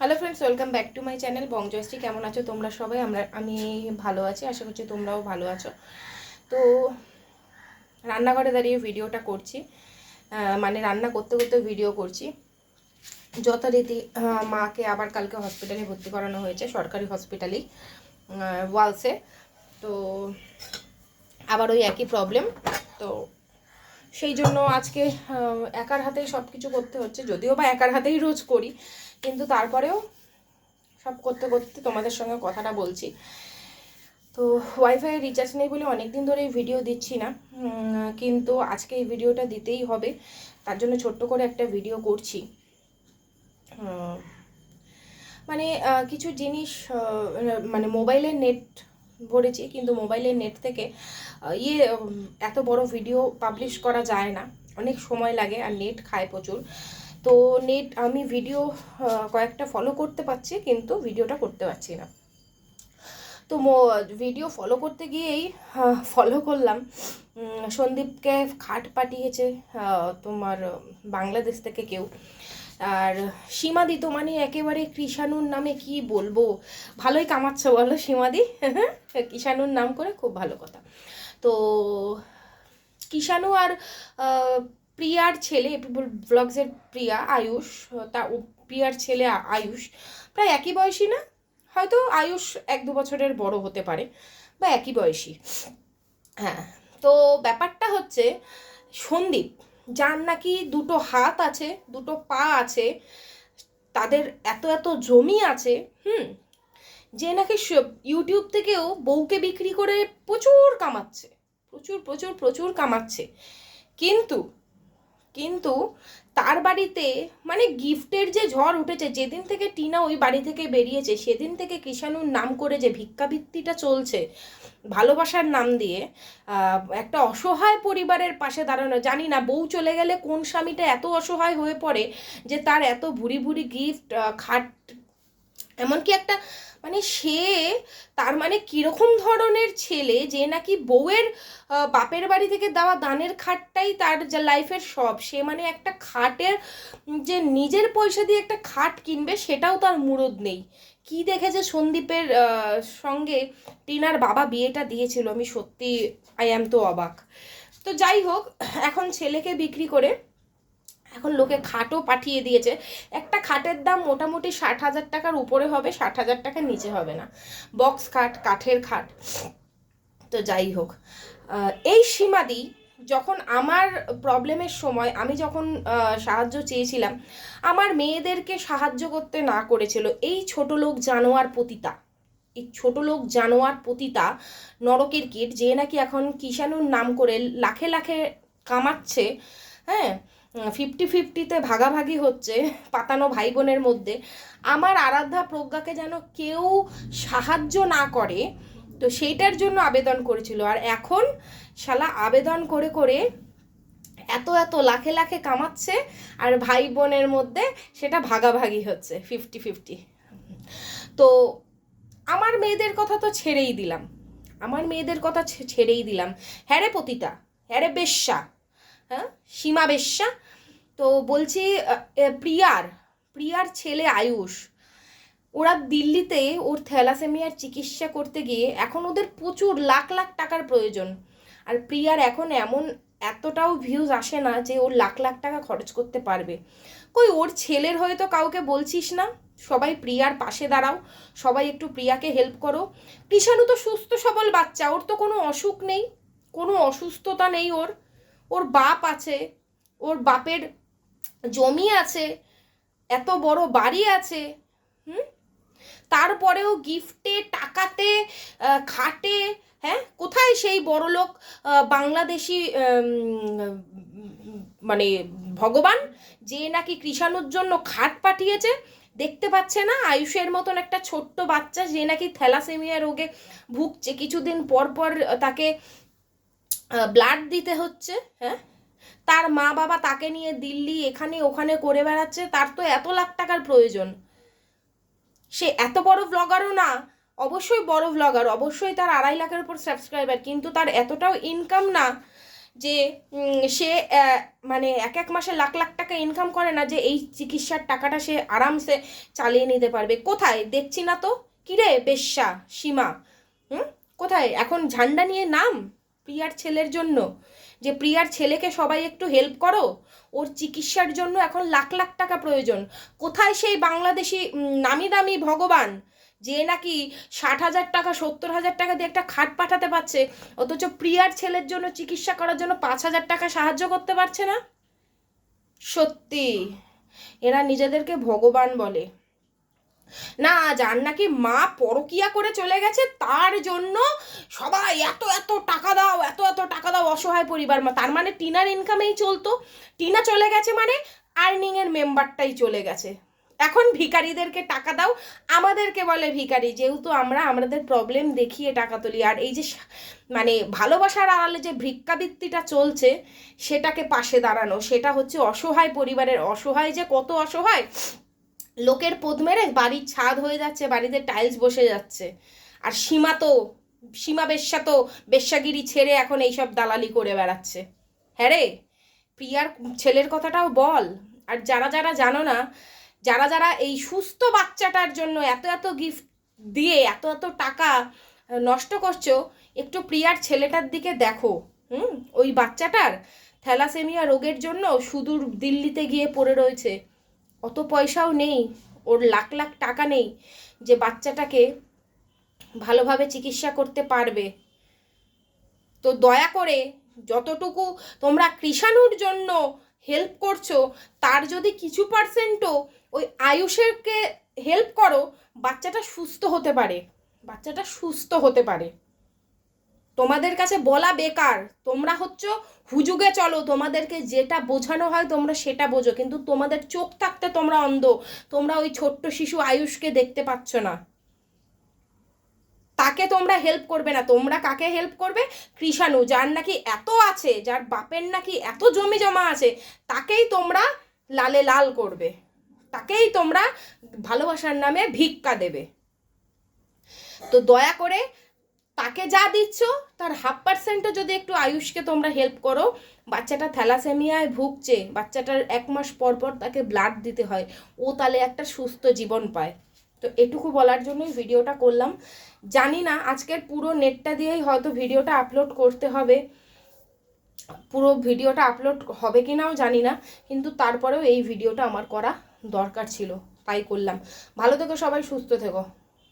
Hello friends welcome back to my channel Bongjoyshree কেমন আছো তোমরা সবাই? আমরা, আমি ভালো আছি, আশা করছি তোমরাও ভালো আছো। তো, রান্নাঘরে দাঁড়িয়ে ভিডিওটা করছি মানে রান্না করতে করতে ভিডিও করছি। যথারীতি মাকে আবার কালকে হসপিটালে ভর্তি করানো হয়েছে, সরকারি হসপিটালেই ওয়ালসে। তো, আবার ওই একই প্রবলেম তো সেই জন্য আজকে একার হাতেই সব কিছু করতে হচ্ছে, যদিও বা একার হাতেই রোজ করি কিন্তু তারপরেও সব করতে করতে তোমাদের সঙ্গে কথাটা বলছি। তো ওয়াইফাই রিচার্জ নেই বলে অনেক দিন ধরে ভিডিও দিচ্ছি না। কিন্তু আজকে এই ভিডিওটা দিতেই হবে। তার জন্য ছোট্ট করে একটা ভিডিও করছি। মানে কিছু জিনিস মানে মোবাইলের নেট ভরেছি, কিন্তু মোবাইলের নেট থেকে ইয়ে এত বড় ভিডিও পাবলিশ করা যায় না। অনেক সময় লাগে আর নেট খায় প্রচুর। তো নেট আমি ভিডিও কয়েকটা ফলো করতে পারছি, কিন্তু ভিডিওটা করতে পারছি না। তো ভিডিও ফলো করতে গিয়েই ফলো করলাম। সন্দীপকে খাট পাঠিয়েছে তোমার, বাংলাদেশ থেকে কেউ। আর সীমাদি তো মানে একেবারে কৃষাণুর নামে কি বলব? ভালোই কামাচ্ছে বলো সীমাদি। কৃষাণুর নাম করে খুব ভালো কথা। তো কিষাণু আর প্রিয়ার ছেলে ব্লগসের প্রিয়া আয়ুষ, তা প্রিয়ার ছেলে আয়ুষ, প্রায় একই বয়সী না? হয়তো আয়ুষ এক দু বছরের বড় হতে পারে, বা একই বয়সী। হ্যাঁ তো ব্যাপারটা হচ্ছে, সন্দীপ, যার নাকি দুটো হাত আছে, দুটো পা আছে, তাদের এত এত জমি আছে, হুম, যে নাকি ইউটিউব থেকেও বউকে বিক্রি করে প্রচুর কামাচ্ছে, প্রচুর প্রচুর প্রচুর কামাচ্ছে। কিন্তু কিন্তু তার বাড়িতে মানে গিফটের যে ঝড় উঠেছে, যেদিন থেকে টিনা ওই বাড়ি থেকে বেরিয়েছে, সেদিন থেকে কৃষাণুর নাম করে যে ভিক্ষাবৃত্তিটা চলছে ভালোবাসার নাম দিয়ে একটা অসহায় পরিবারের পাশে দাঁড়ানো। জানি না বউ চলে গেলে কোন স্বামীটা এত অসহায় হয়ে পড়ে যে তার এত ভুরি ভুরি গিফট খাট এমনকি একটা মানে সে তার মানে কীরকম ধরনের ছেলে যে নাকি বউয়ের বাপের বাড়ি থেকে দেওয়া দানের খাটটাই তার যা লাইফের সব। সে মানে একটা খাটের যে নিজের পয়সা দিয়ে একটা খাট কিনবে সেটাও তার মুরদ নেই। কি দেখেছে সন্দীপের সঙ্গে? টিনার বাবা বিয়েটা দিয়েছিল, আমি সত্যি আই অ্যাম তো অবাক। তো যাই হোক, এখন ছেলেকে বিক্রি করে এখন লোকে খাটও পাঠিয়ে দিয়েছে। একটা খাটের দাম মোটামুটি ষাট হাজার টাকার উপরে হবে, ষাট হাজার টাকার নিচে হবে না। বক্স খাট, কাঠের খাট, তো যাই হোক। এই সীমাদি যখন আমার প্রবলেমের সময় আমি যখন সাহায্য চেয়েছিলাম, আমার মেয়েদেরকে সাহায্য করতে না করেছিল। এই ছোট লোক জানোয়ার পতিতা, এই ছোট লোক জানোয়ার পতিতা নরকের কীট যে নাকি এখন কিষাণুর নাম করে লাখে লাখে কামাচ্ছে হ্যাঁ? ফিফটি ফিফটিতে ভাগাভাগি হচ্ছে পাতানো ভাই বোনের মধ্যে। আমার আরাধ্যা প্রজ্ঞাকে যেন কেউ সাহায্য না করে, তো সেইটার জন্য আবেদন করেছিল। আর এখন শালা আবেদন করে করে এত এত লাখে লাখে কামাচ্ছে, আর ভাই বোনের মধ্যে সেটা ভাগাভাগি হচ্ছে ফিফটি ফিফটি তো আমার মেয়েদের কথা তো ছেড়েই দিলাম। আমার মেয়েদের কথা ছেড়েই দিলাম। হ্যাঁ রে পতিতা হ্যাঁ রে বেশ্যা হ্যাঁ? সীমা বেশ্যা তো বলছি প্রিয়ার প্রিয়ার ছেলে আয়ুষ, ওরা দিল্লিতে ওর থ্যালাসেমিয়ার চিকিৎসা করতে গিয়ে এখন ওদের প্রচুর লাখ লাখ টাকার প্রয়োজন। আর প্রিয়ার এখন এমন এতটাও ভিউজ আসে না যে ওর লাখ লাখ টাকা খরচ করতে পারবে। কই, ওর ছেলের হয়তো কাউকে বলছিস না? সবাই প্রিয়ার পাশে দাঁড়াও, সবাই একটু প্রিয়াকে হেল্প করো। কৃষাণু তো সুস্থ সবল বাচ্চা, ওর তো কোনো অসুখ নেই, কোনো অসুস্থতা নেই ওর। ওর বাপ আছে, ওর বাপের জমি আছে, এত বড় বাড়ি আছে, হুম? তারপরেও গিফটে, টাকাতে খাটে হ্যাঁ? কোথায় সেই বড়লোক বাংলাদেশি মানে ভগবান, যে নাকি কৃষাণুর জন্য খাট পাঠিয়েছে? দেখতে পাচ্ছে না? আয়ুষের মতন একটা ছোট্ট বাচ্চা যে নাকি থ্যালাসেমিয়া রোগে ভুগছে। কিছুদিন পর পর তাকে ব্লাড দিতে হচ্ছে হ্যাঁ? তার মা বাবা তাকে নিয়ে দিল্লি, এখানে, ওখানে করে বেড়াচ্ছে, তার তো এত লাখ টাকার প্রয়োজন। সে এত বড় ব্লগারও না, অবশ্যই বড় ব্লগার অবশ্যই তার আড়াই লাখের উপর সাবস্ক্রাইবার কিন্তু তার এতটাও ইনকাম না যে সে মানে এক এক মাসে লাখ লাখ টাকা ইনকাম করে না যে এই চিকিৎসার টাকাটা সে আরামসে চালিয়ে নিতে পারবে। কোথায়? দেখছি না তো? কিরে বেশ্যা, সীমা, হুম? কোথায়? এখন ঝান্ডা নিয়ে নাম? প্রিয়ার ছেলের জন্য। যে প্রিয়ার ছেলেকে সবাই একটু হেল্প করো? ওর চিকিৎসার জন্য এখন লাখ লাখ টাকা প্রয়োজন। কোথায় সেই বাংলাদেশি নামি দামি ভগবান? যে নাকি ষাট হাজার টাকা, সত্তর হাজার টাকা দিয়ে একটা খাট পাঠাতে পারছে, অথচ প্রিয়ার ছেলের জন্য চিকিৎসা করার জন্য পাঁচ হাজার টাকা সাহায্য করতে পারছে না? সত্যি, এরা নিজেদেরকে ভগবান বলে। না, যার নাকি মা পরকিয়া করে চলে গেছে, তার জন্য সবাই এত এত টাকা দাও, এত এত অসহায় পরিবার তার মানে টিনার ইনকামেই চলতো। টিনা চলে গেছে মানে আর্নিংয়ের মেম্বারটাই চলে গেছে। এখন ভিখারিদেরকে টাকা দাও, আমাদেরকে বলে ভিখারি, যেহেতু আমরা আমাদের প্রবলেম দেখিয়ে টাকা তুলি। আর এই যে মানে ভালোবাসার আড়ালে যে ভিক্ষাবৃত্তিটা চলছে, সেটাকে পাশে দাঁড়ানো, সেটা হচ্ছে অসহায় পরিবারের অসহায় যে কত অসহায়, লোকের পোদ মেরে বাড়ির ছাদ হয়ে যাচ্ছে, বাড়িতে টাইলস বসে যাচ্ছে। আর সীমা তো সীমা বেশ্যা তো বেশ্যাগিরি ছেড়ে এখন এইসব দালালি করে বেড়াচ্ছে। হ্যাঁ রে, প্রিয়ার ছেলের কথাটাও বল। আর যারা যারা জানো না, যারা যারা এই সুস্থ বাচ্চাটার জন্য এত এত গিফট দিয়ে, এত এত টাকা নষ্ট করছ, একটু প্রিয়ার ছেলেটার দিকে দেখো। হুম, ওই বাচ্চাটার থ্যালাসেমিয়া রোগের জন্য সুদূর দিল্লিতে গিয়ে পড়ে রয়েছে। অত পয়সাও নেই, ওর লাখ লাখ টাকা নেই যে বাচ্চাটাকে ভালোভাবে চিকিৎসা করতে পারবে। তো দয়া করে যতটুকু তোমরা কৃষাণুর জন্য হেল্প করছ, তার যদি কিছু পার্সেন্টও ওই আয়ুষেরকে হেল্প করো, বাচ্চাটা সুস্থ হতে পারে। বাচ্চাটা সুস্থ হতে পারে। তোমাদের কাছে বলা বেকার, তোমরা হচ্ছে হুজুগে চলো, তোমাদেরকে যেটা বোঝানো হয় তোমরা সেটা বোঝো, কিন্তু তোমাদের চোখ থাকতে তোমরা অন্ধ, তোমরা ওই ছোট্ট শিশু আয়ুষকে দেখতে পাচ্ছ না। তাকে তোমরা হেল্প করবে না? তোমরা কাকে হেল্প করবে? কৃষাণু, যার নাকি এত আছে, যার বাপের নাকি এত জমি জমা আছে, তাকেই তোমরা লালে লাল করবে। তাকেই তোমরা ভালোবাসার নামে ভিক্ষা দেবে। তো দয়া করে তাকে যা দিচ্ছ, তার হাফ পার্সেন্টও যদি একটু আয়ুষকে তোমরা হেল্প করো, বাচ্চাটা থ্যালাসেমিয়ায় ভুগছে, বাচ্চাটার এক মাস পর পর তাকে ব্লাড দিতে হয়, ও তাহলে একটা সুস্থ জীবন পায়। তো এটুকু বলার জন্যই ভিডিওটা করলাম। জানি না, আজকের পুরো নেটটা দিয়েই হয়তো ভিডিওটা আপলোড করতে হবে। পুরো ভিডিওটা আপলোড হবে কি নাও জানি না, কিন্তু তারপরেও এই ভিডিওটা আমার করা দরকার ছিল, তাই করলাম। ভালো থেকো সবাই, সুস্থ থেকো।